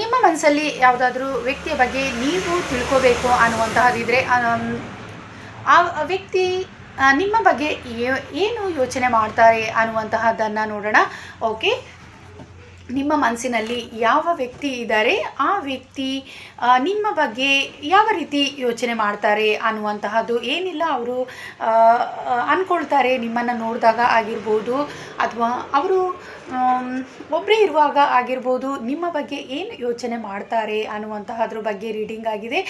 ನಿಮ್ಮ ಮನಸ್ಸಲ್ಲಿ ಯಾವುದಾದ್ರೂ ವ್ಯಕ್ತಿಯ ಬಗ್ಗೆ ನೀವು ತಿಳ್ಕೋಬೇಕು ಅನ್ನುವಂತಹದ್ದಿದ್ರೆ ಆ ವ್ಯಕ್ತಿ ನಿಮ್ಮ ಬಗ್ಗೆ ಏನು ಯೋಚನೆ ಮಾಡ್ತಾರೆ ಅನ್ನುವಂತಹದ್ದನ್ನು ನೋಡೋಣ. ಓಕೆ? ನಿಮ್ಮ ಮನಸ್ಸಿನಲ್ಲಿ ಯಾವ ವ್ಯಕ್ತಿ ಇದ್ದಾರೆ, ಆ ವ್ಯಕ್ತಿ ನಿಮ್ಮ ಬಗ್ಗೆ ಯಾವ ರೀತಿ ಯೋಚನೆ ಮಾಡ್ತಾರೆ ಅನ್ನುವಂತಹದ್ದು ಏನಿಲ್ಲ. ಅವರು ಅಂದ್ಕೊಳ್ತಾರೆ ನಿಮ್ಮನ್ನು ನೋಡಿದಾಗ ಆಗಿರ್ಬೋದು ಅಥವಾ ಅವರು ಒಬ್ಬರೇ ಇರುವಾಗ ಆಗಿರ್ಬೋದು ನಿಮ್ಮ ಬಗ್ಗೆ ಏನು ಯೋಚನೆ ಮಾಡ್ತಾರೆ ಅನ್ನುವಂತಹದ್ರ ಬಗ್ಗೆ ರೀಡಿಂಗ್ ಆಗಿದೆ.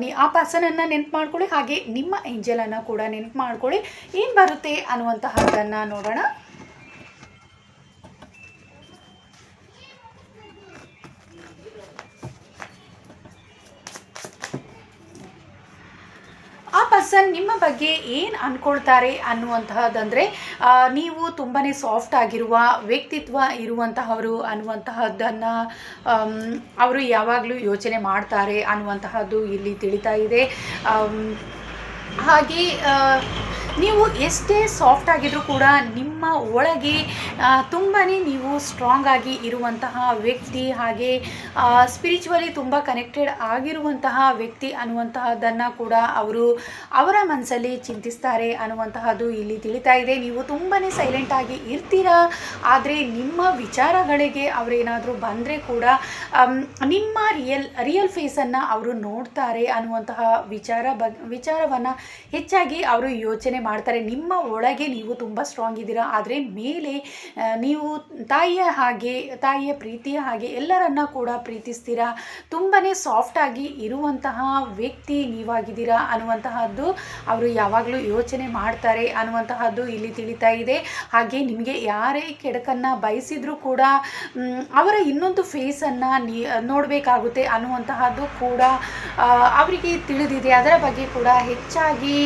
ನೀ, ಆ ಪರ್ಸನನ್ನು ನೆನಪು ಮಾಡ್ಕೊಳ್ಳಿ, ಹಾಗೆ ನಿಮ್ಮ ಏಂಜಲನ್ನು ಕೂಡ ನೆನ್ಪು ಮಾಡ್ಕೊಳ್ಳಿ. ಏನು ಬರುತ್ತೆ ಅನ್ನುವಂತಹದ್ದನ್ನು ನೋಡೋಣ. ಪರ್ಸನ್ ನಿಮ್ಮ ಬಗ್ಗೆ ಏನು ಅಂದ್ಕೊಳ್ತಾರೆ ಅನ್ನುವಂತಹದ್ದಂದರೆ ನೀವು ತುಂಬಾ ಸಾಫ್ಟ್ ಆಗಿರುವ, ವ್ಯಕ್ತಿತ್ವ ಇರುವಂತಹವರು ಅನ್ನುವಂತಹದ್ದನ್ನು ಅವರು ಯಾವಾಗಲೂ ಯೋಚನೆ ಮಾಡ್ತಾರೆ ಅನ್ನುವಂತಹದ್ದು ಇಲ್ಲಿ ತಿಳಿತಾ ಇದೆ. ಹಾಗೆ ನೀವು ಎಷ್ಟೇ ಸಾಫ್ಟ್ ಆಗಿದ್ರೂ ಕೂಡ ನಿಮ್ಮ ಒಳಗೆ ತುಂಬಾ ನೀವು ಸ್ಟ್ರಾಂಗ್ ಆಗಿ ಇರುವಂತಹ ವ್ಯಕ್ತಿ ಹಾಗೆ ಸ್ಪಿರಿಚುವಲಿ ತುಂಬ ಕನೆಕ್ಟೆಡ್ ಆಗಿರುವಂತಹ ವ್ಯಕ್ತಿ ಅನ್ನುವಂತಹದ್ದನ್ನು ಕೂಡ ಅವರು ಅವರ ಮನಸ್ಸಲ್ಲಿ ಚಿಂತಿಸ್ತಾರೆ ಅನ್ನುವಂತಹದ್ದು ಇಲ್ಲಿ ತಿಳಿತಾ ಇದೆ. ನೀವು ತುಂಬಾ ಸೈಲೆಂಟ್ ಆಗಿ ಇರ್ತೀರಾ, ಆದರೆ ನಿಮ್ಮ ವಿಚಾರಗಳಿಗೆ ಅವರೇನಾದರೂ ಬಂದರೆ ಕೂಡ ನಿಮ್ಮ ರಿಯಲ್ ರಿಯಲ್ ಫೇಸನ್ನು ಅವರು ನೋಡ್ತಾರೆ ಅನ್ನುವಂತಹ ವಿಚಾರ ಬಗ್, ವಿಚಾರವನ್ನು ಹೆಚ್ಚಾಗಿ ಅವರು ಯೋಚನೆ ಮಾಡ್ತಾರೆ. ನಿಮ್ಮ ಒಳಗೆ ನೀವು ತುಂಬ ಸ್ಟ್ರಾಂಗ್ ಇದ್ದೀರಾ? ಆದರೆ ಮೇಲೆ ನೀವು ತಾಯಿಯ ಹಾಗೆ, ತಾಯಿಯ ಪ್ರೀತಿಯ ಹಾಗೆ ಎಲ್ಲರನ್ನ ಕೂಡ ಪ್ರೀತಿಸ್ತೀರಾ? ತುಂಬಾ ಸಾಫ್ಟಾಗಿ ಇರುವಂತಹ ವ್ಯಕ್ತಿ ನೀವಾಗಿದ್ದೀರಾ ಅನ್ನುವಂತಹದ್ದು ಅವರು ಯಾವಾಗಲೂ ಯೋಚನೆ ಮಾಡ್ತಾರೆ ಅನ್ನುವಂತಹದ್ದು ಇಲ್ಲಿ ತಿಳಿತಾ ಇದೆ. ಹಾಗೆ ನಿಮಗೆ ಯಾರೇ ಕೆಡಕನ್ನು ಬಯಸಿದರೂ ಕೂಡ ಅವರ ಇನ್ನೊಂದು ಫೇಸನ್ನು ನೀ, ನೋಡಬೇಕಾಗುತ್ತೆ ಅನ್ನುವಂತಹದ್ದು ಕೂಡ ಅವರಿಗೆ ತಿಳಿದಿದೆ. ಅದರ ಬಗ್ಗೆ ಕೂಡ ಹೆಚ್ಚಾಗಿ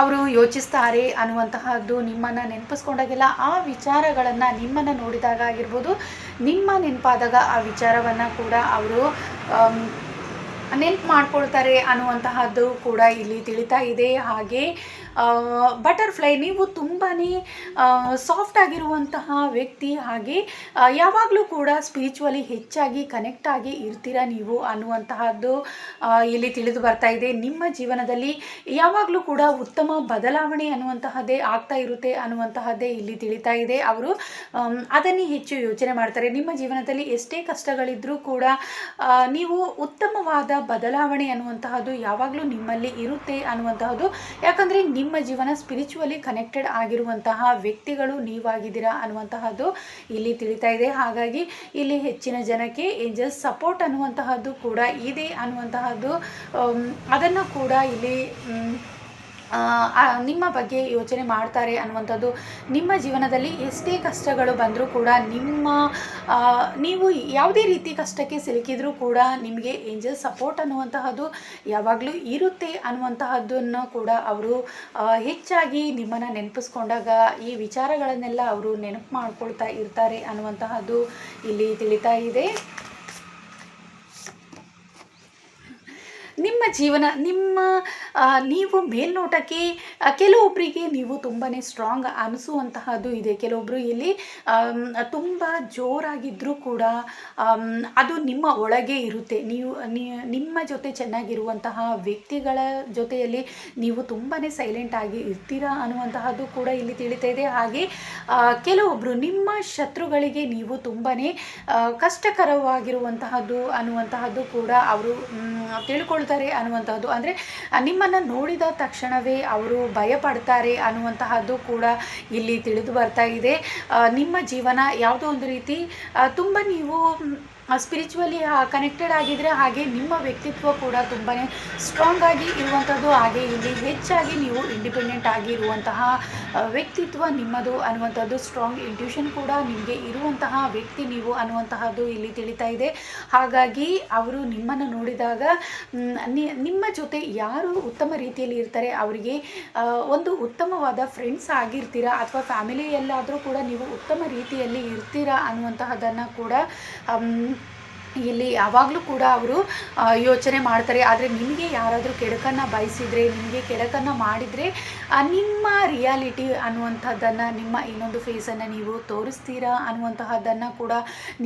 ಅವರು ಯೋಚಿಸ್ತಾರೆ ಅನ್ನುವಂತಹದ್ದು ನಿಮ್ಮನ್ನು ನೆನಪಿಸ್ಕೊಂಡಾಗೆಲ್ಲ ಆ ವಿಚಾರಗಳನ್ನು ನಿಮ್ಮನ್ನು ನೋಡಿದಾಗ ಆಗಿರ್ಬೋದು, ನಿಮ್ಮ ನೆನಪಾದಾಗ ಆ ವಿಚಾರವನ್ನು ಕೂಡ ಅವರು ನೆನ್ಪು ಮಾಡ್ಕೊಳ್ತಾರೆ ಅನ್ನುವಂತಹದ್ದು ಕೂಡ ಇಲ್ಲಿ ತಿಳಿತಾ ಇದೆ. ಹಾಗೆ ಬಟರ್ಫ್ಲೈ ನೀವು ತುಂಬಾ ಸಾಫ್ಟ್ ಆಗಿರುವಂತಹ ವ್ಯಕ್ತಿ ಹಾಗೆ ಯಾವಾಗಲೂ ಕೂಡ ಸ್ಪಿರಿಚುವಲಿ ಹೆಚ್ಚಾಗಿ ಕನೆಕ್ಟ್ ಆಗಿ ಇರ್ತೀರಾ ನೀವು ಅನ್ನುವಂತಹದ್ದು ಇಲ್ಲಿ ತಿಳಿದು ಬರ್ತಾ ಇದೆ. ನಿಮ್ಮ ಜೀವನದಲ್ಲಿ ಯಾವಾಗಲೂ ಕೂಡ ಉತ್ತಮ ಬದಲಾವಣೆ ಅನ್ನುವಂತಹದ್ದೇ ಆಗ್ತಾ ಇರುತ್ತೆ ಅನ್ನುವಂತಹದ್ದೇ ಇಲ್ಲಿ ತಿಳಿತಾ ಇದೆ. ಅವರು ಅದನ್ನೇ ಹೆಚ್ಚು ಯೋಚನೆ ಮಾಡ್ತಾರೆ. ನಿಮ್ಮ ಜೀವನದಲ್ಲಿ ಎಷ್ಟೇ ಕಷ್ಟಗಳಿದ್ರೂ ಕೂಡ ನೀವು ಉತ್ತಮವಾದ ಬದಲಾವಣೆ ಅನ್ನುವಂತಹದ್ದು ಯಾವಾಗಲೂ ನಿಮ್ಮಲ್ಲಿ ಇರುತ್ತೆ ಅನ್ನುವಂತಹದ್ದು. ಯಾಕಂದರೆ ನಿಮ್ಮ ಜೀವನ ಸ್ಪಿರಿಚುವಲಿ ಕನೆಕ್ಟೆಡ್ ಆಗಿರುವಂತಹ ವ್ಯಕ್ತಿಗಳು ನೀವಾಗಿದ್ದೀರಾ ಅನ್ನುವಂತಹದ್ದು ಇಲ್ಲಿ ತಿಳಿತಾ ಇದೆ. ಹಾಗಾಗಿ ಇಲ್ಲಿ ಹೆಚ್ಚಿನ ಜನಕ್ಕೆ ಏಂಜಲ್ಸ್ ಸಪೋರ್ಟ್ ಅನ್ನುವಂತಹದ್ದು ಕೂಡ ಇದೆ ಅನ್ನುವಂತಹದ್ದು ಅದನ್ನು ಕೂಡ ಇಲ್ಲಿ ನಿಮ್ಮ ಬಗ್ಗೆ ಯೋಚನೆ ಮಾಡ್ತಾರೆ ಅನ್ನುವಂಥದ್ದು ನಿಮ್ಮ ಜೀವನದಲ್ಲಿ ಎಷ್ಟೇ ಕಷ್ಟಗಳು ಬಂದರೂ ಕೂಡ ನಿಮ್ಮ ನೀವು ಯಾವುದೇ ರೀತಿ ಕಷ್ಟಕ್ಕೆ ಸಿಲುಕಿದರೂ ಕೂಡ ನಿಮಗೆ ಏಂಜಲ್ ಸಪೋರ್ಟ್ ಅನ್ನುವಂತಹದ್ದು ಯಾವಾಗಲೂ ಇರುತ್ತೆ ಅನ್ನುವಂತಹದ್ದನ್ನು ಕೂಡ ಅವರು ಹೆಚ್ಚಾಗಿ ನಿಮ್ಮನ್ನು ನೆನಪಿಸ್ಕೊಂಡಾಗ ಈ ವಿಚಾರಗಳನ್ನೆಲ್ಲ ಅವರು ನೆನಪು ಮಾಡ್ಕೊಳ್ತಾ ಇರ್ತಾರೆ ಅನ್ನುವಂತಹದ್ದು ಇಲ್ಲಿ ತಿಳಿತಾ ಇದೆ. ನಿಮ್ಮ ಜೀವನ, ನಿಮ್ಮ ನೀವು ಮೇಲ್ನೋಟಕ್ಕೆ ಕೆಲವೊಬ್ಬರಿಗೆ ನೀವು ತುಂಬಾ ಸ್ಟ್ರಾಂಗ್ ಅನಿಸುವಂತಹದ್ದು ಇದೆ. ಕೆಲವೊಬ್ಬರು ಇಲ್ಲಿ ತುಂಬ ಜೋರಾಗಿದ್ದರೂ ಕೂಡ ಅದು ನಿಮ್ಮ ಒಳಗೆ ಇರುತ್ತೆ. ನೀವು ನಿಮ್ಮ ಜೊತೆ ಚೆನ್ನಾಗಿರುವಂತಹ ವ್ಯಕ್ತಿಗಳ ಜೊತೆಯಲ್ಲಿ ನೀವು ತುಂಬಾ ಸೈಲೆಂಟ್ ಆಗಿ ಇರ್ತೀರಾ ಅನ್ನುವಂತಹದ್ದು ಕೂಡ ಇಲ್ಲಿ ತಿಳಿತಾ ಇದೆ. ಹಾಗೆ ಕೆಲವೊಬ್ಬರು ನಿಮ್ಮ ಶತ್ರುಗಳಿಗೆ ನೀವು ತುಂಬಾ ಕಷ್ಟಕರವಾಗಿರುವಂತಹದ್ದು ಅನ್ನುವಂತಹದ್ದು ಕೂಡ ಅವರು ತಿಳ್ಕೊಳ್ತಾರೆ. ಅನ್ನುವಂತಹದ್ದು. ಅಂದರೆ ನಿಮ್ಮನ್ನು ನೋಡಿದ ತಕ್ಷಣವೇ ಅವರು ಭಯಪಡ್ತಾರೆ ಅನ್ನುವಂತಹದ್ದು ಕೂಡ ಇಲ್ಲಿ ತಿಳಿದು ಬರ್ತಾ ಇದೆ. ನಿಮ್ಮ ಜೀವನ ಯಾವುದೋ ಒಂದು ರೀತಿ ತುಂಬ ನೀವು ಸ್ಪಿರಿಚುವಲಿ ಕನೆಕ್ಟೆಡ್ ಆಗಿದ್ದರೆ ಹಾಗೆ ನಿಮ್ಮ ವ್ಯಕ್ತಿತ್ವ ಕೂಡ ತುಂಬಾ ಸ್ಟ್ರಾಂಗ್ ಆಗಿ ಇರುವಂಥದ್ದು ಹಾಗೆ ಇಲ್ಲಿ ಹೆಚ್ಚಾಗಿ ನೀವು ಇಂಡಿಪೆಂಡೆಂಟ್ ಆಗಿ ಇರುವಂತಹ ವ್ಯಕ್ತಿತ್ವ ನಿಮ್ಮದು ಅನ್ನುವಂಥದ್ದು ಸ್ಟ್ರಾಂಗ್ ಇಂಟ್ಯೂಷನ್ ಕೂಡ ನಿಮಗೆ ಇರುವಂತಹ ವ್ಯಕ್ತಿ ನೀವು ಅನ್ನುವಂತಹದ್ದು ಇಲ್ಲಿ ತಿಳಿತಾ ಇದೆ. ಹಾಗಾಗಿ ಅವರು ನಿಮ್ಮನ್ನು ನೋಡಿದಾಗ ನಿಮ್ಮ ಜೊತೆ ಯಾರು ಉತ್ತಮ ರೀತಿಯಲ್ಲಿ ಇರ್ತಾರೆ, ಅವರಿಗೆ ಒಂದು ಉತ್ತಮವಾದ ಫ್ರೆಂಡ್ಸ್ ಆಗಿರ್ತೀರಾ ಅಥವಾ ಫ್ಯಾಮಿಲಿಯಲ್ಲಾದರೂ ಕೂಡ ನೀವು ಉತ್ತಮ ರೀತಿಯಲ್ಲಿ ಇರ್ತೀರಾ ಅನ್ನುವಂತಹದ್ದನ್ನು ಕೂಡ ಇಲ್ಲಿ ಯಾವಾಗಲೂ ಕೂಡ ಅವರು ಯೋಚನೆ ಮಾಡ್ತಾರೆ. ಆದರೆ ನಿಮಗೆ ಯಾರಾದರೂ ಕೆಡಕನ್ನು ಬಯಸಿದರೆ ನಿಮಗೆ ಕೆಡಕನ್ನು ಮಾಡಿದರೆ ನಿಮ್ಮ ರಿಯಾಲಿಟಿ ಅನ್ನುವಂಥದ್ದನ್ನು, ನಿಮ್ಮ ಇನ್ನೊಂದು ಫೇಸನ್ನು ನೀವು ತೋರಿಸ್ತೀರಾ ಅನ್ನುವಂತಹದ್ದನ್ನು ಕೂಡ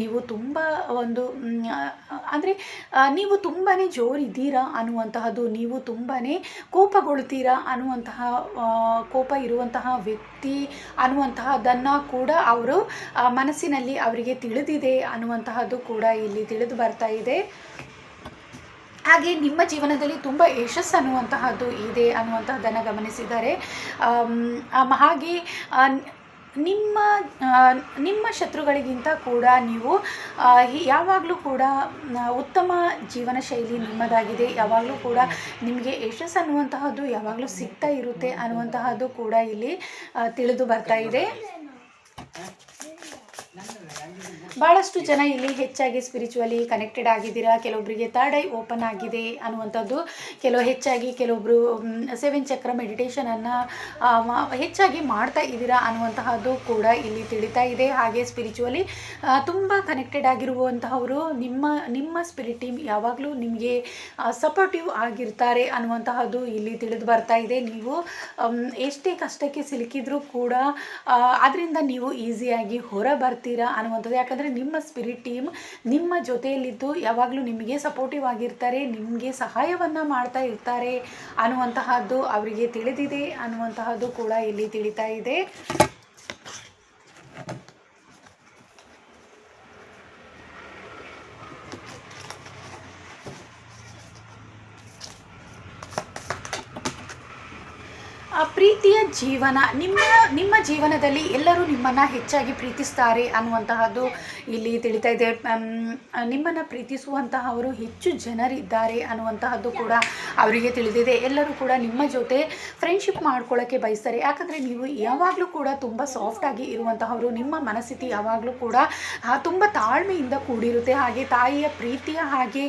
ನೀವು ತುಂಬ ಒಂದು ಅಂದರೆ ನೀವು ತುಂಬಾ ಜೋರಿದ್ದೀರಾ ಅನ್ನುವಂತಹದ್ದು, ನೀವು ತುಂಬಾ ಕೋಪಗೊಳ್ತೀರಾ ಅನ್ನುವಂತಹ ಕೋಪ ಇರುವಂತಹ ವ್ಯಕ್ತಿ ಅನ್ನುವಂತಹದ್ದನ್ನು ಕೂಡ ಅವರು ಮನಸ್ಸಿನಲ್ಲಿ ಅವರಿಗೆ ತಿಳಿದಿದೆ ಅನ್ನುವಂತಹದ್ದು ಕೂಡ ಇಲ್ಲಿ ತಿಳಿದು ಬರ್ತಾ ಇದೆ. ಹಾಗೆ ನಿಮ್ಮ ಜೀವನದಲ್ಲಿ ತುಂಬ ಯಶಸ್ಸು ಅನ್ನುವಂತಹದ್ದು ಇದೆ ಅನ್ನುವಂತಹದ್ದನ್ನು ಗಮನಿಸಿದ್ದಾರೆ ಹಾಗೆ ನಿಮ್ಮ ನಿಮ್ಮ ಶತ್ರುಗಳಿಗಿಂತ ಕೂಡ ನೀವು ಯಾವಾಗಲೂ ಕೂಡ ಉತ್ತಮ ಜೀವನ ಶೈಲಿ ನಿಮ್ಮದಾಗಿದೆ. ಯಾವಾಗಲೂ ಕೂಡ ನಿಮಗೆ ಯಶಸ್ಸು ಅನ್ನುವಂತಹದ್ದು ಯಾವಾಗಲೂ ಸಿಗ್ತಾ ಇರುತ್ತೆ ಅನ್ನುವಂತಹದ್ದು ಕೂಡ ಇಲ್ಲಿ ತಿಳಿದು ಬರ್ತಾ ಇದೆ. ಭಾಳಷ್ಟು ಜನ ಇಲ್ಲಿ ಹೆಚ್ಚಾಗಿ ಸ್ಪಿರಿಚುವಲಿ ಕನೆಕ್ಟೆಡ್ ಆಗಿದ್ದೀರಾ? ಕೆಲವೊಬ್ಬರಿಗೆ ಥರ್ಡ್ ಐ ಓಪನ್ ಆಗಿದೆ ಅನ್ನುವಂಥದ್ದು. ಕೆಲವು ಹೆಚ್ಚಾಗಿ ಕೆಲವೊಬ್ಬರು ಸೆವೆನ್ ಚಕ್ರ ಮೆಡಿಟೇಷನನ್ನು ಹೆಚ್ಚಾಗಿ ಮಾಡ್ತಾ ಇದ್ದೀರಾ ಅನ್ನುವಂತಹದ್ದು ಕೂಡ ಇಲ್ಲಿ ತಿಳಿತಾ ಇದೆ. ಹಾಗೆ ಸ್ಪಿರಿಚುವಲಿ ತುಂಬ ಕನೆಕ್ಟೆಡ್ ಆಗಿರುವಂತಹವರು ನಿಮ್ಮ ನಿಮ್ಮ ಸ್ಪಿರಿಟ್ ಟೀಮ್ ಯಾವಾಗಲೂ ನಿಮಗೆ ಸಪೋರ್ಟಿವ್ ಆಗಿರ್ತಾರೆ ಅನ್ನುವಂತಹದ್ದು ಇಲ್ಲಿ ತಿಳಿದು ಬರ್ತಾ ಇದೆ. ನೀವು ಎಷ್ಟೇ ಕಷ್ಟಕ್ಕೆ ಸಿಲುಕಿದ್ರೂ ಕೂಡ ಅದರಿಂದ ನೀವು ಈಸಿಯಾಗಿ ಹೊರ ಬರ್ತೀರಾ ಅನ್ನುವಂಥದ್ದು. ಯಾಕಂದರೆ ನಿಮ್ಮ ಸ್ಪಿರಿಟ್ ಟೀಮ್ ನಿಮ್ಮ ಜೊತೆಯಲ್ಲಿದ್ದು ಯಾವಾಗಲೂ ನಿಮಗೆ ಸಪೋರ್ಟಿವ್ ಆಗಿರ್ತಾರೆ, ನಿಮಗೆ ಸಹಾಯವನ್ನು ಮಾಡ್ತಾ ಇರ್ತಾರೆ ಅನ್ನುವಂತಹದ್ದು ಅವರಿಗೆ ತಿಳಿದಿದೆ ಅನ್ನುವಂತಹದ್ದು ಕೂಡ ಇಲ್ಲಿ ತಿಳಿತಾ ಇದೆ ಆ ಪ್ರೀತಿಯ ಜೀವನ, ನಿಮ್ಮ ನಿಮ್ಮ ಜೀವನದಲ್ಲಿ ಎಲ್ಲರೂ ನಿಮ್ಮನ್ನು ಹೆಚ್ಚಾಗಿ ಪ್ರೀತಿಸ್ತಾರೆ ಅನ್ನುವಂತಹದ್ದು ಇಲ್ಲಿ ತಿಳಿತಾ ಇದೆ. ನಿಮ್ಮನ್ನು ಪ್ರೀತಿಸುವಂತಹವರು ಹೆಚ್ಚು ಜನರಿದ್ದಾರೆ ಅನ್ನುವಂತಹದ್ದು ಕೂಡ ಅವರಿಗೆ ತಿಳಿದಿದೆ. ಎಲ್ಲರೂ ಕೂಡ ನಿಮ್ಮ ಜೊತೆ ಫ್ರೆಂಡ್ಶಿಪ್ ಮಾಡ್ಕೊಳ್ಳೋಕ್ಕೆ ಬಯಸ್ತಾರೆ. ಯಾಕಂದರೆ ನೀವು ಯಾವಾಗಲೂ ಕೂಡ ತುಂಬ ಸಾಫ್ಟಾಗಿ ಇರುವಂತಹವರು, ನಿಮ್ಮ ಮನಸ್ಥಿತಿ ಯಾವಾಗಲೂ ಕೂಡ ತುಂಬ ತಾಳ್ಮೆಯಿಂದ ಕೂಡಿರುತ್ತೆ. ಹಾಗೆ ತಾಯಿಯ ಪ್ರೀತಿಯ ಹಾಗೆ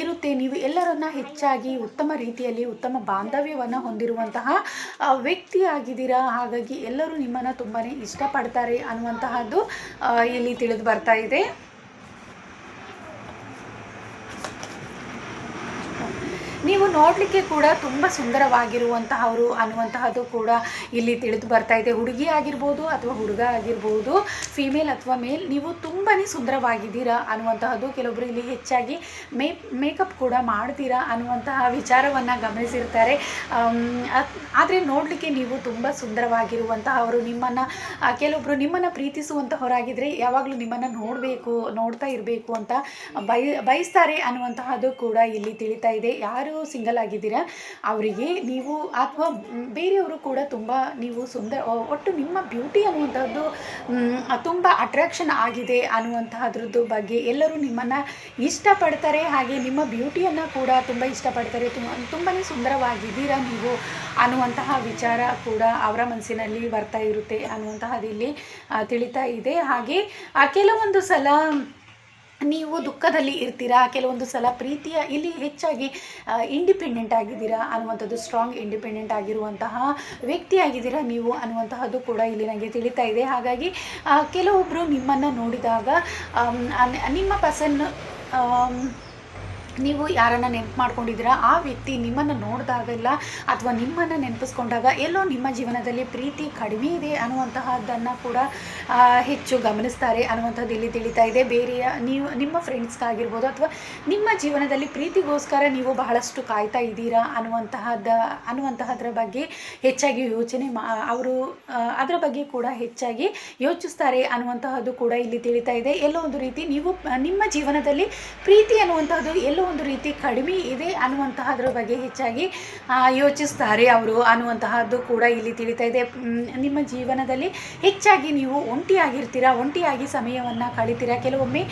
ಇರುತ್ತೆ. ನೀವು ಎಲ್ಲರನ್ನ ಹೆಚ್ಚಾಗಿ ಉತ್ತಮ ರೀತಿಯಲ್ಲಿ, ಉತ್ತಮ ಬಾಂಧವ್ಯವನ್ನು ಹೊಂದಿರುವಂತಹ ವ್ಯಕ್ತಿ ಆಗಿದ್ದೀರಾ ಹಾಗಾಗಿ ಎಲ್ಲರೂ ನಿಮ್ಮನ್ನು ತುಂಬಾ ಇಷ್ಟಪಡ್ತಾರೆ ಅನ್ನುವಂತಹದ್ದು ಇಲ್ಲಿ ತಿಳಿದು ಬರ್ತಾ ಇದೆ. ನೀವು ನೋಡಲಿಕ್ಕೆ ಕೂಡ ತುಂಬ ಸುಂದರವಾಗಿರುವಂತಹವರು ಅನ್ನುವಂತಹದ್ದು ಕೂಡ ಇಲ್ಲಿ ತಿಳಿದು ಬರ್ತಾ ಇದೆ. ಹುಡುಗಿ ಆಗಿರ್ಬೋದು ಅಥವಾ ಹುಡುಗ ಆಗಿರ್ಬೋದು ಫಿಮೇಲ್ ಅಥವಾ ಮೇಲ್ ನೀವು ತುಂಬಾ ಸುಂದರವಾಗಿದ್ದೀರಾ ಅನ್ನುವಂತಹದ್ದು ಕೆಲವೊಬ್ಬರು ಇಲ್ಲಿ ಹೆಚ್ಚಾಗಿ ಮೇ ಮೇಕಪ್ ಕೂಡ ಮಾಡ್ತೀರಾ ಅನ್ನುವಂತಹ ವಿಚಾರವನ್ನು ಗಮನಿಸಿರ್ತಾರೆ. ಆದರೆ ನೋಡಲಿಕ್ಕೆ ನೀವು ತುಂಬ ಸುಂದರವಾಗಿರುವಂತಹವರು ನಿಮ್ಮನ್ನು ಕೆಲವೊಬ್ಬರು ನಿಮ್ಮನ್ನು ಪ್ರೀತಿಸುವಂತಹವರಾಗಿದ್ದರೆ ಯಾವಾಗಲೂ ನಿಮ್ಮನ್ನು ನೋಡಬೇಕು, ನೋಡ್ತಾ ಇರಬೇಕು ಅಂತ ಬಯ, ಬಯಸ್ತಾರೆ ಅನ್ನುವಂತಹದ್ದು ಕೂಡ ಇಲ್ಲಿ ತಿಳಿತಾ ಇದೆ. ಯಾರು ಸಿಂಗಲ್ ಆಗಿದ್ದೀರಾ, ಅವರಿಗೆ ನೀವು ಅಥವಾ ಬೇರೆಯವರು ಕೂಡ ತುಂಬ ನೀವು ಸುಂದರ, ಒಟ್ಟು ನಿಮ್ಮ ಬ್ಯೂಟಿ ಅನ್ನುವಂಥದ್ದು ತುಂಬ ಅಟ್ರಾಕ್ಷನ್ ಆಗಿದೆ ಅನ್ನುವಂತಹದ್ರದ್ದು ಬಗ್ಗೆ ಎಲ್ಲರೂ ನಿಮ್ಮನ್ನು ಇಷ್ಟಪಡ್ತಾರೆ. ಹಾಗೆ ನಿಮ್ಮ ಬ್ಯೂಟಿಯನ್ನು ಕೂಡ ತುಂಬ ಇಷ್ಟಪಡ್ತಾರೆ. ತುಂಬಾ ಸುಂದರವಾಗಿದ್ದೀರಾ ನೀವು ಅನ್ನುವಂತಹ ವಿಚಾರ ಕೂಡ ಅವರ ಮನಸ್ಸಿನಲ್ಲಿ ಬರ್ತಾ ಇರುತ್ತೆ ಅನ್ನುವಂತಹದ್ದು ಇಲ್ಲಿ ತಿಳಿತಾ ಇದೆ. ಹಾಗೆ ಕೆಲವೊಂದು ಸಲ ನೀವು ದುಃಖದಲ್ಲಿ ಇರ್ತೀರಾ? ಕೆಲವೊಂದು ಸಲ ಪ್ರೀತಿಯ ಇಲ್ಲಿ ಹೆಚ್ಚಾಗಿ ಇಂಡಿಪೆಂಡೆಂಟ್ ಆಗಿದ್ದೀರಾ? ಅನ್ನುವಂಥದ್ದು ಸ್ಟ್ರಾಂಗ್ ಇಂಡಿಪೆಂಡೆಂಟ್ ಆಗಿರುವಂತಹ ವ್ಯಕ್ತಿ ಆಗಿದ್ದೀರಾ ನೀವು ಅನ್ನುವಂತಹದ್ದು ಕೂಡ ಇಲ್ಲಿ ನನಗೆ ತಿಳಿತಾ ಇದೆ. ಹಾಗಾಗಿ ಕೆಲವೊಬ್ಬರು ನಿಮ್ಮನ್ನು ನೋಡಿದಾಗ ನಿಮ್ಮ ಪರ್ಸನ್ ನೀವು ಯಾರನ್ನು ನೆನಪು ಮಾಡ್ಕೊಂಡಿದ್ದೀರಾ? ಆ ವ್ಯಕ್ತಿ ನಿಮ್ಮನ್ನು ನೋಡಿದಾಗೆಲ್ಲ ಅಥವಾ ನಿಮ್ಮನ್ನು ನೆನಪಿಸ್ಕೊಂಡಾಗ ಎಲ್ಲೋ ನಿಮ್ಮ ಜೀವನದಲ್ಲಿ ಪ್ರೀತಿ ಕಡಿಮೆ ಇದೆ ಅನ್ನುವಂತಹದ್ದನ್ನು ಕೂಡ ಹೆಚ್ಚು ಗಮನಿಸ್ತಾರೆ ಅನ್ನುವಂಥದ್ದು ಇಲ್ಲಿ ತಿಳಿತಾ ಇದೆ. ಬೇರೆಯ ನೀವು, ನಿಮ್ಮ ಫ್ರೆಂಡ್ಸ್ಗಾಗಿರ್ಬೋದು ಅಥವಾ ನಿಮ್ಮ ಜೀವನದಲ್ಲಿ ಪ್ರೀತಿಗೋಸ್ಕರ ನೀವು ಬಹಳಷ್ಟು ಕಾಯ್ತಾ ಇದ್ದೀರಾ ಅನ್ನುವಂತಹದ್ದ, ಅನ್ನುವಂತಹದ್ರ ಬಗ್ಗೆ ಹೆಚ್ಚಾಗಿ ಯೋಚನೆ ಮಾ, ಅವರು ಅದರ ಬಗ್ಗೆ ಕೂಡ ಹೆಚ್ಚಾಗಿ ಯೋಚಿಸ್ತಾರೆ ಅನ್ನುವಂತಹದ್ದು ಕೂಡ ಇಲ್ಲಿ ತಿಳಿತಾ ಇದೆ. ಎಲ್ಲೋ ಒಂದು ರೀತಿ ನೀವು, ನಿಮ್ಮ ಜೀವನದಲ್ಲಿ ಪ್ರೀತಿ ಅನ್ನುವಂಥದ್ದು ಎಲ್ಲೋ ಒಂದು ರೀತಿ ಕಡಿಮೆ ಇದೆ ಅನ್ನುವಂತಹದ್ರ ಬಗ್ಗೆ ಹೆಚ್ಚಾಗಿ ಯೋಚಿಸ್ತಾರೆ ಅವರು ಅನ್ನುವಂತಹದ್ದು ಕೂಡ ಇಲ್ಲಿ ತಿಳಿತಾ ಇದೆ. ನಿಮ್ಮ ಜೀವನದಲ್ಲಿ ಹೆಚ್ಚಾಗಿ ನೀವು ಒಂಟಿಯಾಗಿರ್ತೀರಾ? ಒಂಟಿಯಾಗಿ ಸಮಯವನ್ನು ಕಳಿತೀರಾ? ಕೆಲವೊಮ್ಮೆ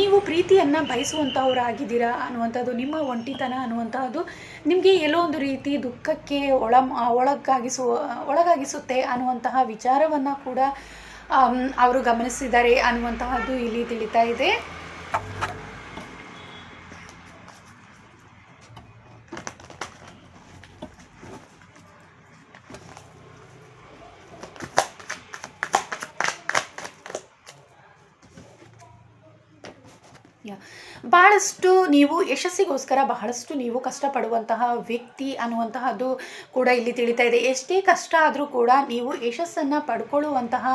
ನೀವು ಪ್ರೀತಿಯನ್ನು ಬಯಸುವಂಥವರಾಗಿದ್ದೀರಾ ಅನ್ನುವಂಥದ್ದು, ನಿಮ್ಮ ಒಂಟಿತನ ಅನ್ನುವಂತಹದ್ದು ನಿಮಗೆ ಎಲ್ಲೋ ಒಂದು ರೀತಿ ದುಃಖಕ್ಕೆ ಒಳ ಒಳಗಾಗಿಸುವ ಒಳಗಾಗಿಸುತ್ತೆ ಅನ್ನುವಂತಹ ವಿಚಾರವನ್ನು ಕೂಡ ಅವರು ಗಮನಿಸಿದ್ದಾರೆ ಅನ್ನುವಂತಹದ್ದು ಇಲ್ಲಿ ತಿಳಿತಾ ಇದೆ. ಭಾಳಷ್ಟು ನೀವು ಯಶಸ್ಸಿಗೋಸ್ಕರ ಬಹಳಷ್ಟು ನೀವು ಕಷ್ಟಪಡುವಂತಹ ವ್ಯಕ್ತಿ ಅನ್ನುವಂತಹದ್ದು ಕೂಡ ಇಲ್ಲಿ ತಿಳಿತಾ ಇದೆ. ಎಷ್ಟೇ ಕಷ್ಟ ಆದರೂ ಕೂಡ ನೀವು ಯಶಸ್ಸನ್ನು ಪಡ್ಕೊಳ್ಳುವಂತಹ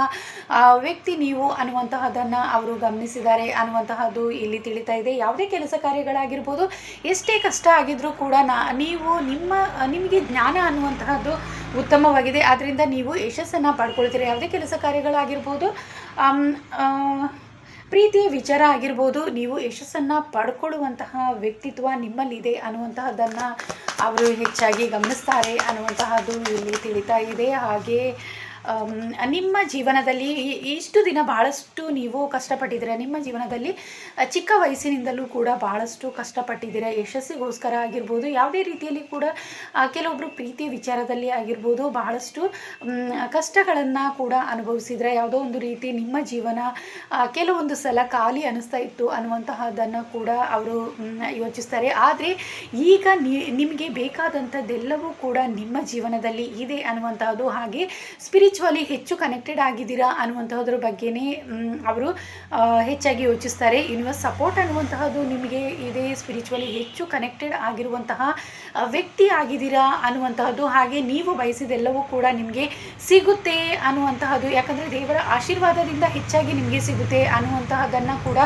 ವ್ಯಕ್ತಿ ನೀವು ಅನ್ನುವಂತಹದನ್ನು ಅವರು ಗಮನಿಸಿದ್ದಾರೆ ಅನ್ನುವಂತಹದ್ದು ಇಲ್ಲಿ ತಿಳಿತಾ ಇದೆ. ಯಾವುದೇ ಕೆಲಸ ಕಾರ್ಯಗಳಾಗಿರ್ಬೋದು, ಎಷ್ಟೇ ಕಷ್ಟ ಆಗಿದ್ರೂ ಕೂಡ ನಾ, ನೀವು ನಿಮ್ಮ, ನಿಮಗೆ ಜ್ಞಾನ ಅನ್ನುವಂತಹದ್ದು ಉತ್ತಮವಾಗಿದೆ. ಆದ್ದರಿಂದ ನೀವು ಯಶಸ್ಸನ್ನು ಪಡ್ಕೊಳ್ತೀರಿ? ಯಾವುದೇ ಕೆಲಸ ಕಾರ್ಯಗಳಾಗಿರ್ಬೋದು ಪ್ರೀತಿಯ ವಿಚಾರ ಆಗಿರ್ಬೋದು, ನೀವು ಯಶಸ್ಸನ್ನು ಪಡ್ಕೊಳ್ಳುವಂತಹ ವ್ಯಕ್ತಿತ್ವ ನಿಮ್ಮಲ್ಲಿದೆ ಅನ್ನುವಂತಹದ್ದನ್ನು ಅವರು ಹೆಚ್ಚಾಗಿ ಗಮನಿಸ್ತಾರೆ ಅನ್ನುವಂತಹದ್ದು ಇಲ್ಲಿ ತಿಳಿತಾ ಇದೆ. ಹಾಗೆ ನಿಮ್ಮ ಜೀವನದಲ್ಲಿ ಇಷ್ಟು ದಿನ ಭಾಳಷ್ಟು ನೀವು ಕಷ್ಟಪಟ್ಟಿದ್ದೀರ? ನಿಮ್ಮ ಜೀವನದಲ್ಲಿ ಚಿಕ್ಕ ವಯಸ್ಸಿನಿಂದಲೂ ಕೂಡ ಭಾಳಷ್ಟು ಕಷ್ಟಪಟ್ಟಿದ್ದೀರ? ಯಶಸ್ಸಿಗೋಸ್ಕರ ಆಗಿರ್ಬೋದು, ಯಾವುದೇ ರೀತಿಯಲ್ಲಿ ಕೂಡ ಕೆಲವೊಬ್ಬರು ಪ್ರೀತಿಯ ವಿಚಾರದಲ್ಲಿ ಆಗಿರ್ಬೋದು, ಬಹಳಷ್ಟು ಕಷ್ಟಗಳನ್ನು ಕೂಡ ಅನುಭವಿಸಿದ್ರೆ ಯಾವುದೋ ಒಂದು ರೀತಿ ನಿಮ್ಮ ಜೀವನ ಕೆಲವೊಂದು ಸಲ ಖಾಲಿ ಅನ್ನಿಸ್ತಾ ಇತ್ತು ಅನ್ನುವಂತಹದ್ದನ್ನು ಕೂಡ ಅವರು ಯೋಚಿಸ್ತಾರೆ. ಆದರೆ ಈಗ ನಿಮಗೆ ಬೇಕಾದಂಥದ್ದೆಲ್ಲವೂ ಕೂಡ ನಿಮ್ಮ ಜೀವನದಲ್ಲಿ ಇದೆ ಅನ್ನುವಂಥದ್ದು ಹಾಗೆ ಸ್ಪಿರಿಚುವಲಿ ಹೆಚ್ಚು ಕನೆಕ್ಟೆಡ್ ಆಗಿದ್ದೀರಾ ಅನ್ನುವಂತಹದ್ರ ಬಗ್ಗೆನೇ ಅವರು ಹೆಚ್ಚಾಗಿ ಯೋಚಿಸ್ತಾರೆ. ಯೂನಿವರ್ಸ್ ಸಪೋರ್ಟ್ ಅನ್ನುವಂತಹದ್ದು ನಿಮಗೆ ಇದೆ ಸ್ಪಿರಿಚುವಲಿ ಹೆಚ್ಚು ಕನೆಕ್ಟೆಡ್ ಆಗಿರುವಂತಹ ವ್ಯಕ್ತಿ ಆಗಿದ್ದೀರಾ ಅನ್ನುವಂತಹದ್ದು ಹಾಗೆ ನೀವು ಬಯಸಿದೆಲ್ಲವೂ ಕೂಡ ನಿಮಗೆ ಸಿಗುತ್ತೆ ಅನ್ನುವಂತಹದ್ದು. ಯಾಕಂದರೆ ದೇವರ ಆಶೀರ್ವಾದದಿಂದ ಹೆಚ್ಚಾಗಿ ನಿಮಗೆ ಸಿಗುತ್ತೆ ಅನ್ನುವಂತಹದ್ದನ್ನು ಕೂಡ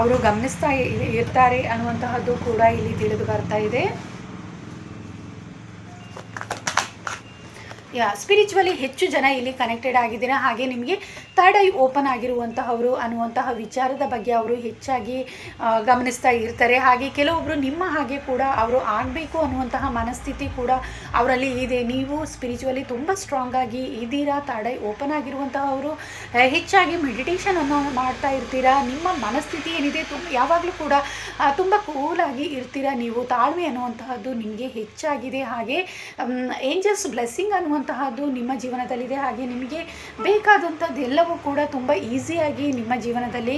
ಅವರು ಗಮನಿಸ್ತಾ ಇರ್ತಾರೆ ಅನ್ನುವಂತಹದ್ದು ಕೂಡ ಇಲ್ಲಿ ತಿಳಿದು ಬರ್ತಾ ಇದೆ. ಸ್ಪಿರಿಚುವಲಿ ಹೆಚ್ಚು ಜನ ಇಲ್ಲಿ ಕನೆಕ್ಟೆಡ್ ಆಗಿದ್ದೀರ? ಹಾಗೆ ನಿಮಗೆ ಥರ್ಡ್ ಐ ಓಪನ್ ಆಗಿರುವಂತಹವರು ಅನ್ನುವಂತಹ ವಿಚಾರದ ಬಗ್ಗೆ ಅವರು ಹೆಚ್ಚಾಗಿ ಗಮನಿಸ್ತಾ ಇರ್ತಾರೆ. ಹಾಗೆ ಕೆಲವೊಬ್ಬರು ನಿಮ್ಮ ಹಾಗೆ ಕೂಡ ಅವರು ಆಗಬೇಕು ಅನ್ನುವಂತಹ ಮನಸ್ಥಿತಿ ಕೂಡ ಅವರಲ್ಲಿ ಇದೆ. ನೀವು ಸ್ಪಿರಿಚುವಲಿ ತುಂಬ ಸ್ಟ್ರಾಂಗ್ ಆಗಿ ಇದ್ದೀರಾ ಥರ್ಡ್ ಐ ಓಪನ್ ಆಗಿರುವಂತಹವರು ಹೆಚ್ಚಾಗಿ ಮೆಡಿಟೇಷನ್ ಅನ್ನು ಮಾಡ್ತಾ ಇರ್ತೀರಾ? ನಿಮ್ಮ ಮನಸ್ಥಿತಿ ಏನಿದೆ? ತುಂಬ ಯಾವಾಗಲೂ ಕೂಡ ತುಂಬ ಕೂಲಾಗಿ ಇರ್ತೀರಾ ನೀವು ತಾಳ್ಮೆ ಅನ್ನುವಂತಹದ್ದು ನಿಮಗೆ ಹೆಚ್ಚಾಗಿದೆ. ಹಾಗೆ ಏಂಜಲ್ಸ್ ಬ್ಲೆಸ್ಸಿಂಗ್ ಅನ್ನುವಂತಹದ್ದು ನಿಮ್ಮ ಜೀವನದಲ್ಲಿದೆ. ಹಾಗೆ ನಿಮಗೆ ಬೇಕಾದಂಥದ್ದೆಲ್ಲವೂ ಕೂಡ ತುಂಬ ಈಸಿಯಾಗಿ ನಿಮ್ಮ ಜೀವನದಲ್ಲಿ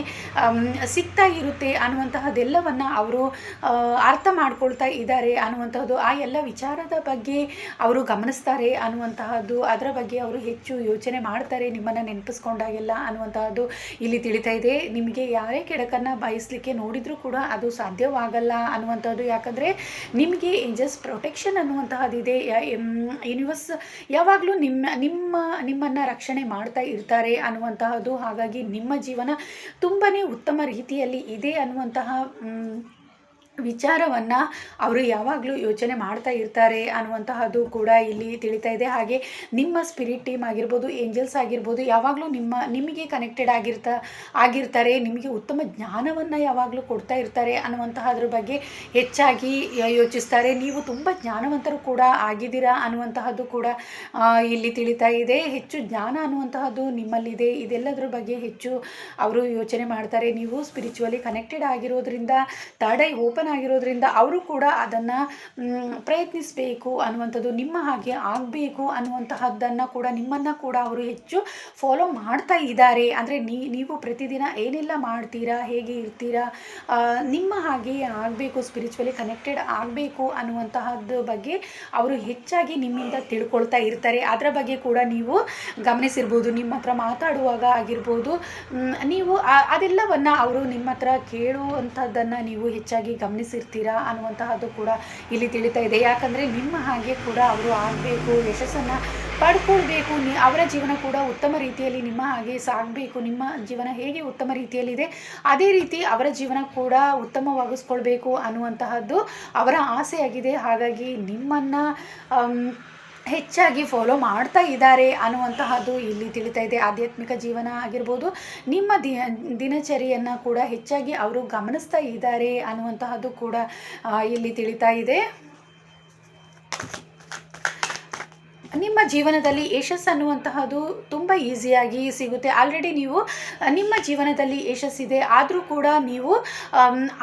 ಸಿಗ್ತಾ ಇರುತ್ತೆ ಅನ್ನುವಂತಹದ್ದೆಲ್ಲವನ್ನು ಅವರು ಅರ್ಥ ಮಾಡ್ಕೊಳ್ತಾ ಇದ್ದಾರೆ ಅನ್ನುವಂಥದ್ದು ಆ ಎಲ್ಲ ವಿಚಾರದ ಬಗ್ಗೆ ಅವರು ಗಮನಿಸ್ತಾರೆ ಅನ್ನುವಂತಹದ್ದು. ಅದರ ಬಗ್ಗೆ ಅವರು ಹೆಚ್ಚು ಯೋಚನೆ ಮಾಡ್ತಾರೆ ನಿಮ್ಮನ್ನು ನೆನಪಿಸ್ಕೊಂಡಾಗೆಲ್ಲ ಅನ್ನುವಂತಹದ್ದು ಇಲ್ಲಿ ತಿಳಿತಾ ಇದೆ. ನಿಮಗೆ ಯಾರೇ ಕೆಡಕನ್ನು ಬಯಸಲಿಕ್ಕೆ ನೋಡಿದರೂ ಕೂಡ ಅದು ಸಾಧ್ಯವಾಗಲ್ಲ ಅನ್ನುವಂಥದ್ದು ಯಾಕಂದರೆ ನಿಮಗೆ ಜಸ್ಟ್ ಪ್ರೊಟೆಕ್ಷನ್ ಅನ್ನುವಂತಹದ್ದು ಇದೆ ಯೂನಿವರ್ಸ್ ಯಾವಾಗಲೂ ನಿಮ್ಮ ನಿಮ್ಮ, ನಿಮ್ಮನ್ನು ರಕ್ಷಣೆ ಮಾಡ್ತಾ ಇರ್ತಾರೆ ಅನ್ನುವಂತಹದ್ದು. ಹಾಗಾಗಿ ನಿಮ್ಮ ಜೀವನ ತುಂಬಾ ಉತ್ತಮ ರೀತಿಯಲ್ಲಿ ಇದೆ ಅನ್ನುವಂತಹ ವಿಚಾರವನ್ನು ಅವರು ಯಾವಾಗಲೂ ಯೋಚನೆ ಮಾಡ್ತಾ ಇರ್ತಾರೆ ಅನ್ನುವಂತಹದ್ದು ಕೂಡ ಇಲ್ಲಿ ತಿಳಿತಾ ಇದೆ. ಹಾಗೆ ನಿಮ್ಮ ಸ್ಪಿರಿಟ್ ಟೀಮ್ ಆಗಿರ್ಬೋದು ಏಂಜಲ್ಸ್ ಆಗಿರ್ಬೋದು, ಯಾವಾಗಲೂ ನಿಮ್ಮ, ನಿಮಗೆ ಕನೆಕ್ಟೆಡ್ ಆಗಿರ್ತಾ, ಆಗಿರ್ತಾರೆ, ನಿಮಗೆ ಉತ್ತಮ ಜ್ಞಾನವನ್ನು ಯಾವಾಗಲೂ ಕೊಡ್ತಾ ಇರ್ತಾರೆ ಅನ್ನುವಂತಹದ್ರ ಬಗ್ಗೆ ಹೆಚ್ಚಾಗಿ ಯೋಚಿಸ್ತಾರೆ. ನೀವು ತುಂಬ ಜ್ಞಾನವಂತರು ಕೂಡ ಆಗಿದ್ದೀರಾ ಅನ್ನುವಂತಹದ್ದು ಕೂಡ ಇಲ್ಲಿ ತಿಳಿತಾ ಇದೆ. ಹೆಚ್ಚು ಜ್ಞಾನ ಅನ್ನುವಂತಹದ್ದು ನಿಮ್ಮಲ್ಲಿದೆ. ಇದೆಲ್ಲದರ ಬಗ್ಗೆ ಹೆಚ್ಚು ಅವರು ಯೋಚನೆ ಮಾಡ್ತಾರೆ. ನೀವು ಸ್ಪಿರಿಚುವಲಿ ಕನೆಕ್ಟೆಡ್ ಆಗಿರೋದ್ರಿಂದ ತಡೈ ಓಪನ್ ಆಗಿರೋದ್ರಿಂದ ಅವರು ಕೂಡ ಅದನ್ನು ಪ್ರಯತ್ನಿಸಬೇಕು ಅನ್ನುವಂಥದ್ದು ನಿಮ್ಮ ಹಾಗೆ ಆಗಬೇಕು ಅನ್ನುವಂತಹದ್ದನ್ನು ಕೂಡ, ನಿಮ್ಮನ್ನು ಕೂಡ ಅವರು ಹೆಚ್ಚು ಫಾಲೋ ಮಾಡ್ತಾ ಇದ್ದಾರೆ. ಅಂದರೆ ನೀವು ಪ್ರತಿದಿನ ಏನೆಲ್ಲ ಮಾಡ್ತೀರಾ, ಹೇಗೆ ಇರ್ತೀರಾ ನಿಮ್ಮ ಹಾಗೆ ಆಗಬೇಕು ಸ್ಪಿರಿಚುವಲಿ ಕನೆಕ್ಟೆಡ್ ಆಗಬೇಕು ಅನ್ನುವಂತಹದ್ದು ಬಗ್ಗೆ ಅವರು ಹೆಚ್ಚಾಗಿ ನಿಮ್ಮಿಂದ ತಿಳ್ಕೊಳ್ತಾ ಇರ್ತಾರೆ. ಅದರ ಬಗ್ಗೆ ಕೂಡ ನೀವು ಗಮನಿಸಿರ್ಬೋದು, ನಿಮ್ಮ ಹತ್ರ ಮಾತಾಡುವಾಗ ಆಗಿರ್ಬೋದು. ನೀವು ಅದೆಲ್ಲವನ್ನು ಅವರು ನಿಮ್ಮ ಹತ್ರ ಕೇಳುವಂಥದ್ದನ್ನು ನೀವು ಹೆಚ್ಚಾಗಿ ಗಮನಿಸಿರ್ತೀರಾ ಅನ್ನುವಂತಹದ್ದು ಕೂಡ ಇಲ್ಲಿ ತಿಳಿತಾ ಇದೆ. ಯಾಕಂದರೆ ನಿಮ್ಮ ಹಾಗೆ ಕೂಡ ಅವರು ಆಗಬೇಕು, ಯಶಸ್ಸನ್ನು ಪಡ್ಕೊಳ್ಬೇಕು. ನಿ ಅವರ ಜೀವನ ಕೂಡ ಉತ್ತಮ ರೀತಿಯಲ್ಲಿ ನಿಮ್ಮ ಹಾಗೆ ಸಾಗಬೇಕು. ನಿಮ್ಮ ಜೀವನ ಹೇಗೆ ಉತ್ತಮ ರೀತಿಯಲ್ಲಿದೆ, ಅದೇ ರೀತಿ ಅವರ ಜೀವನ ಕೂಡ ಉತ್ತಮವಾಗಿಸ್ಕೊಳ್ಬೇಕು ಅನ್ನುವಂತಹದ್ದು ಅವರ ಆಸೆಯಾಗಿದೆ. ಹಾಗಾಗಿ ನಿಮ್ಮನ್ನು ಹೆಚ್ಚಾಗಿ ಫಾಲೋ ಮಾಡ್ತಾ ಇದ್ದಾರೆ ಅನ್ನುವಂತಹದ್ದು ಇಲ್ಲಿ ತಿಳಿತಾ ಇದೆ. ಆಧ್ಯಾತ್ಮಿಕ ಜೀವನ ಆಗಿರ್ಬೋದು, ನಿಮ್ಮ ದಿನ ದಿನಚರಿಯನ್ನು ಕೂಡ ಹೆಚ್ಚಾಗಿ ಅವರು ಗಮನಿಸ್ತಾ ಇದ್ದಾರೆ ಅನ್ನುವಂತಹದ್ದು ಕೂಡ ಇಲ್ಲಿ ತಿಳಿತಾ ಇದೆ. ನಿಮ್ಮ ಜೀವನದಲ್ಲಿ ಯಶಸ್ಸು ಅನ್ನುವಂತಹದ್ದು ತುಂಬ ಈಸಿಯಾಗಿ ಸಿಗುತ್ತೆ. ಆಲ್ರೆಡಿ ನೀವು ನಿಮ್ಮ ಜೀವನದಲ್ಲಿ ಯಶಸ್ಸಿದೆ. ಆದರೂ ಕೂಡ ನೀವು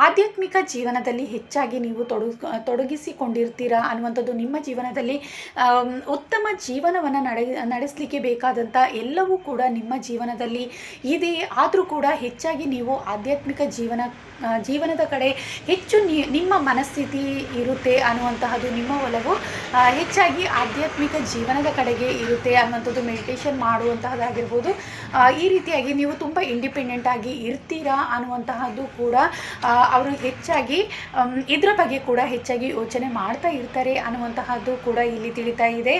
ಆಧ್ಯಾತ್ಮಿಕ ಜೀವನದಲ್ಲಿ ಹೆಚ್ಚಾಗಿ ನೀವು ತೊಡಗು ತೊಡಗಿಸಿಕೊಂಡಿರ್ತೀರಾ ಅನ್ನುವಂಥದ್ದು ನಿಮ್ಮ ಜೀವನದಲ್ಲಿ ಉತ್ತಮ ಜೀವನವನ್ನು ನಡೆ, ನಡೆಸಲಿಕ್ಕೆ ಬೇಕಾದಂಥ ಎಲ್ಲವೂ ಕೂಡ ನಿಮ್ಮ ಜೀವನದಲ್ಲಿ ಇದೆ. ಆದರೂ ಕೂಡ ಹೆಚ್ಚಾಗಿ ನೀವು ಆಧ್ಯಾತ್ಮಿಕ ಜೀವನ ಜೀವನದ ಕಡೆ ಹೆಚ್ಚು ನಿಮ್ಮ ಮನಸ್ಥಿತಿ ಇರುತ್ತೆ ಅನ್ನುವಂತಹದ್ದು ನಿಮ್ಮ ಒಲವು. ಹೆಚ್ಚಾಗಿ ಆಧ್ಯಾತ್ಮಿಕ ಜೀವನದ ಕಡೆಗೆ ಇರುತ್ತೆ ಅನ್ನುವಂಥದ್ದು ಮೆಡಿಟೇಷನ್ ಮಾಡುವಂತಹದ್ದಾಗಿರ್ಬೋದು. ಈ ರೀತಿಯಾಗಿ ನೀವು ತುಂಬ ಇಂಡಿಪೆಂಡೆಂಟ್ ಆಗಿ ಇರ್ತೀರಾ ಅನ್ನುವಂತಹದ್ದು ಕೂಡ ಅವರು ಹೆಚ್ಚಾಗಿ ಇದರ ಬಗ್ಗೆ ಕೂಡ ಹೆಚ್ಚಾಗಿ ಯೋಚನೆ ಮಾಡ್ತಾ ಇರ್ತಾರೆ ಅನ್ನುವಂತಹದ್ದು ಕೂಡ ಇಲ್ಲಿ ತಿಳಿತಾ ಇದೆ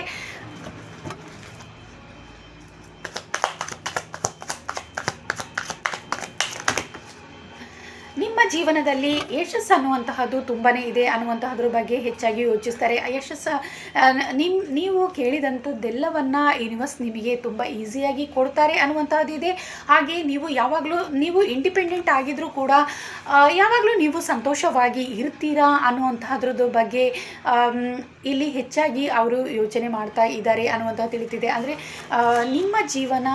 ನಿಮ್ಮ ಜೀವನದಲ್ಲಿ ಯಶಸ್ಸು ಅನ್ನುವಂತಹದ್ದು ತುಂಬಾ ಇದೆ ಅನ್ನುವಂತಹದ್ರ ಬಗ್ಗೆ ಹೆಚ್ಚಾಗಿ ಯೋಚಿಸ್ತಾರೆ. ಯಶಸ್ಸು ನಿಮ್ಮ ನೀವು ಕೇಳಿದಂಥದ್ದೆಲ್ಲವನ್ನ ಯೂನಿವರ್ಸ್ ನಿಮಗೆ ತುಂಬ ಈಸಿಯಾಗಿ ಕೊಡ್ತಾರೆ ಅನ್ನುವಂತಹದ್ದು ಇದೆ. ಹಾಗೆ ನೀವು ಯಾವಾಗಲೂ, ನೀವು ಇಂಡಿಪೆಂಡೆಂಟ್ ಆಗಿದ್ರೂ ಕೂಡ ಯಾವಾಗಲೂ ನೀವು ಸಂತೋಷವಾಗಿ ಇರ್ತೀರಾ ಅನ್ನುವಂತಹದ್ರದ್ದು ಬಗ್ಗೆ ಇಲ್ಲಿ ಹೆಚ್ಚಾಗಿ ಅವರು ಯೋಚನೆ ಮಾಡ್ತಾ ಇದ್ದಾರೆ ಅನ್ನುವಂತಹ ತಿಳಿತಿದೆ. ಅಂದರೆ ನಿಮ್ಮ ಜೀವನ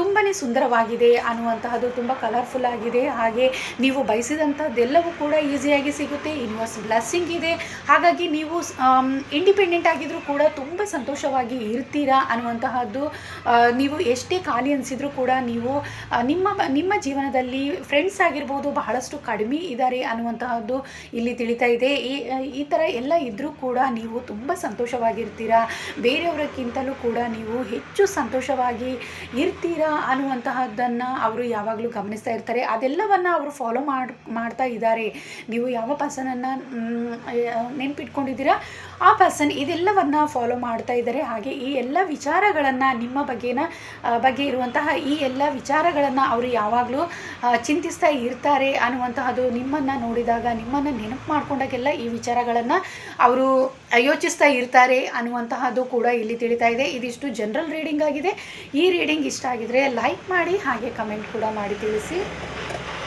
ತುಂಬಾ ಸುಂದರವಾಗಿದೆ ಅನ್ನುವಂತಹದ್ದು ತುಂಬ ಕಲರ್ಫುಲ್ ಆಗಿದೆ. ಹಾಗೆ ನೀವು ಬಯಸಿದಂಥದ್ದೆಲ್ಲವೂ ಕೂಡ ಈಸಿಯಾಗಿ ಸಿಗುತ್ತೆ. ಯೂನಿವರ್ಸ್ ಬ್ಲೆಸ್ಸಿಂಗ್ ಇದೆ. ಹಾಗಾಗಿ ನೀವು ಇಂಡಿಪೆಂಡೆಂಟ್ ಆಗಿದ್ರೂ ಕೂಡ ತುಂಬ ಸಂತೋಷವಾಗಿ ಇರ್ತೀರಾ ಅನ್ನುವಂತಹದ್ದು ನೀವು ಎಷ್ಟೇ ಖಾಲಿ ಅನಿಸಿದ್ರೂ ಕೂಡ ನೀವು ನಿಮ್ಮ ನಿಮ್ಮ ಜೀವನದಲ್ಲಿ ಫ್ರೆಂಡ್ಸ್ ಆಗಿರ್ಬೋದು ಬಹಳಷ್ಟು ಕಡಿಮೆ ಇದ್ದಾರೆ ಅನ್ನುವಂತಹದ್ದು ಇಲ್ಲಿ ತಿಳಿತಾ ಇದೆ. ಈ ಈ ಥರ ಎಲ್ಲ ಇದ್ದರೂ ಕೂಡ ತುಂಬ ಸಂತೋಷವಾಗಿರ್ತೀರಾ? ಬೇರೆಯವರಕ್ಕಿಂತಲೂ ಕೂಡ ನೀವು ಹೆಚ್ಚು ಸಂತೋಷವಾಗಿ ಇರ್ತೀರಾ ಅನ್ನುವಂತಹದ್ದನ್ನು ಅವರು ಯಾವಾಗಲೂ ಗಮನಿಸ್ತಾ ಇರ್ತಾರೆ. ಅದೆಲ್ಲವನ್ನು ಅವರು ಫಾಲೋ ಮಾಡಿ, ಮಾಡ್ತಾ ಇದ್ದಾರೆ. ನೀವು ಯಾವ ಪರ್ಸನನ್ನು ನೆನ್ಪಿಟ್ಕೊಂಡಿದ್ದೀರಾ? ಆ ಪರ್ಸನ್ ಇದೆಲ್ಲವನ್ನು ಫಾಲೋ ಮಾಡ್ತಾ ಇದ್ದಾರೆ. ಹಾಗೆ ಈ ಎಲ್ಲ ವಿಚಾರಗಳನ್ನು ನಿಮ್ಮ ಬಗ್ಗೆನ ಬಗ್ಗೆ ಇರುವಂತಹ ಈ ಎಲ್ಲ ವಿಚಾರಗಳನ್ನು ಅವರು ಯಾವಾಗಲೂ ಚಿಂತಿಸ್ತಾ ಇರ್ತಾರೆ ಅನ್ನುವಂತಹದ್ದು ನಿಮ್ಮನ್ನು ನೋಡಿದಾಗ, ನಿಮ್ಮನ್ನು ನೆನಪು ಮಾಡ್ಕೊಂಡಾಗೆಲ್ಲ ಈ ವಿಚಾರಗಳನ್ನು ಅವರು ಯೋಚಿಸ್ತಾ ಇರ್ತಾರೆ ಅನ್ನುವಂತಹದ್ದು ಕೂಡ ಇಲ್ಲಿ ತಿಳಿತಾ ಇದೆ. ಇದಿಷ್ಟು ಜನರಲ್ ರೀಡಿಂಗ್ ಆಗಿದೆ. ಈ ರೀಡಿಂಗ್ ಇಷ್ಟ ಆಗಿದ್ರೆ ಲೈಕ್ ಮಾಡಿ, ಹಾಗೆ ಕಮೆಂಟ್ ಕೂಡ ಮಾಡಿ ತಿಳಿಸಿ.